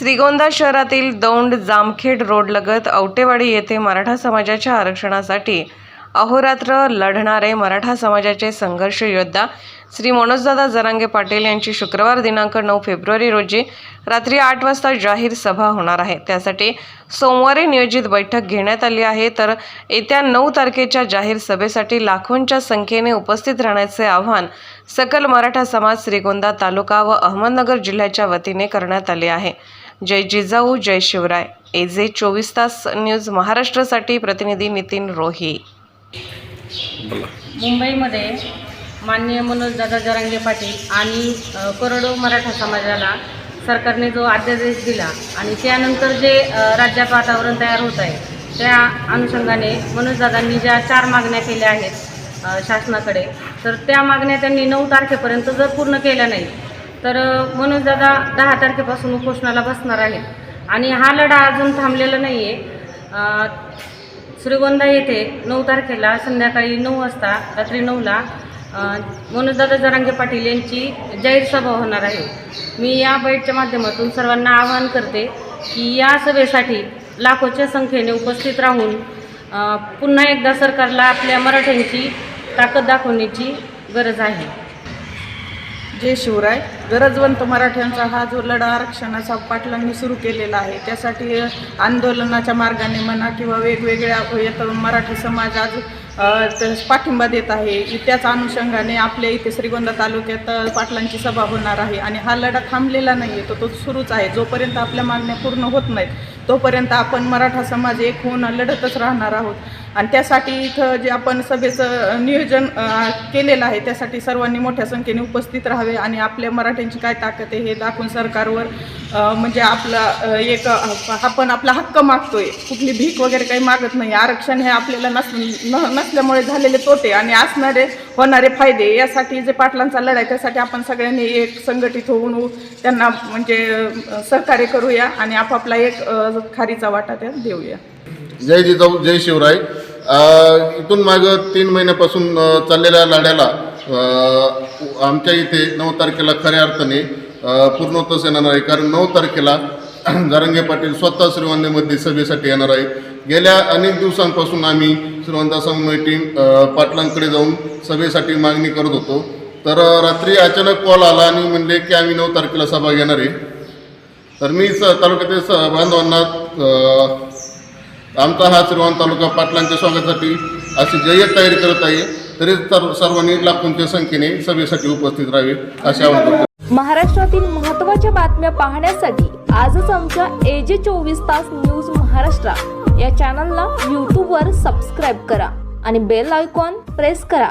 श्रीगोंदा शहरातील दौंड जामखेड रोडलगत औटेवाडी येथे मराठा समाजाच्या आरक्षणासाठी अहोरात्र लढणारे मराठा समाजाचे संघर्ष योद्धा श्री मनोजदादा जरांगे पाटील यांची शुक्रवार दिनांक नऊ फेब्रुवारी रोजी रात्री आठ वाजता जाहीर सभा होणार आहे. त्यासाठी सोमवारी नियोजित बैठक घेण्यात आली आहे. तर येत्या नऊ तारखेच्या जाहीर सभेसाठी लाखोंच्या संख्येने उपस्थित राहण्याचे आव्हान सकल मराठा समाज श्रीगोंदा तालुका व अहमदनगर जिल्ह्याच्या वतीने करण्यात आले आहे. जय जिजाऊ जय शिवराय. एजे चोवीस तास न्यूज महाराष्ट्रासाठी प्रतिनिधी नितीन रोही. मुंबईमध्ये माननीय मनोजदादा जरांगे पाटील आणि करोडो मराठा समाजाला सरकारने जो अध्यादेश दिला आणि त्यानंतर जे राज्यात वातावरण तयार होत आहे त्या अनुषंगाने मनोजदादांनी ज्या चार मागण्या केल्या आहेत शासनाकडे तर त्या मागण्या त्यांनी नऊ तारखेपर्यंत जर पूर्ण केल्या नाही तर म्हणून मनोजदादा दहा तारखेपासून उपोषणाला बसणार आहेत. आणि हा लढा अजून थांबलेला नाही आहे श्रीगोंदा येथे नऊ तारखेला संध्याकाळी नऊ वाजता रात्री नऊला मनोजदादा जरांगे पाटील यांची जाहीर सभा होणार आहे. मी या बैठच्या माध्यमातून सर्वांना आवाहन करते की या सभेसाठी लाखोच्या संख्येने उपस्थित राहून पुन्हा एकदा सरकारला आपल्या मराठ्यांची ताकद दाखवण्याची गरज आहे. जय शिवराय. गरजवंत मराठ्यांचा हा जो लढा आरक्षणाचा पाटलांनी सुरू केलेला आहे त्यासाठी आंदोलनाच्या मार्गाने म्हणा किंवा वेगवेगळ्या येतं मराठी समाज आज पाठिंबा देत आहे. त्याच अनुषंगाने आपल्या इथे श्रीगोंदा तालुक्यात पाटलांची सभा होणार आहे आणि हा लढा थांबलेला नाही आहे तो तो सुरूच आहे. जोपर्यंत आपल्या मागण्या पूर्ण होत नाहीत तोपर्यंत आपण मराठा समाज एक होऊन लढतच राहणार आहोत. आणि त्यासाठी इथं जे आपण सभेचं नियोजन केलेलं आहे त्यासाठी सर्वांनी मोठ्या संख्येने उपस्थित राहावे आणि आपल्या मराठ्यांची काय ताकद आहे हे दाखवून सरकारवर म्हणजे आपला एक आपण आपला हक्क मागतोय. कुठली भीक वगैरे काही मागत नाही. आरक्षण हे आपल्याला नस नसल्यामुळे झालेले तोटे आणि असणारे होणारे फायदे यासाठी जे पाटलांचा लढाई त्यासाठी आपण सगळ्यांनी एक संघटित होऊन त्यांना म्हणजे सहकार्य करूया आणि आपापला एक खारीचा वाटा त्या देऊया. जय जिजाऊ जय शिवराय. इथून मागं तीन महिन्यापासून चाललेल्या लढ्याला आमच्या इथे नऊ तारखेला खऱ्या अर्थाने पूर्णोत्तस येणार आहे. कारण नऊ तारखेला जारंगे पाटील स्वतः श्रीवंदेमध्ये सभेसाठी येणार आहे गेल्या अनेक दिवसांपासून आम्ही श्रीवंता समन्वय टीम पाटलांकडे जाऊन सभेसाठी मागणी करत होतो. तर रात्री अचानक कॉल आला आणि म्हणले की आम्ही नऊ तारखेला सभा घेणार आहे. तर मी स तालुक्यातील स बांधवांना आमचा हा श्रीवान तालुका पाटलांच्या स्वागतासाठी अशी जय्यत तयारी करत आहे. तरी सर्व सर्वांनी लाखोंच्या संख्येने सभेसाठी उपस्थित राहावे असे आवाहन करतो महाराष्ट्रातील महत्त्वाच्या बातम्या पाहण्यासाठी आजच आमच्या एजे चोवीस तास न्यूज महाराष्ट्र या चॅनलला यूट्यूबवर सबस्क्राईब करा आणि बेल आयकॉन प्रेस करा.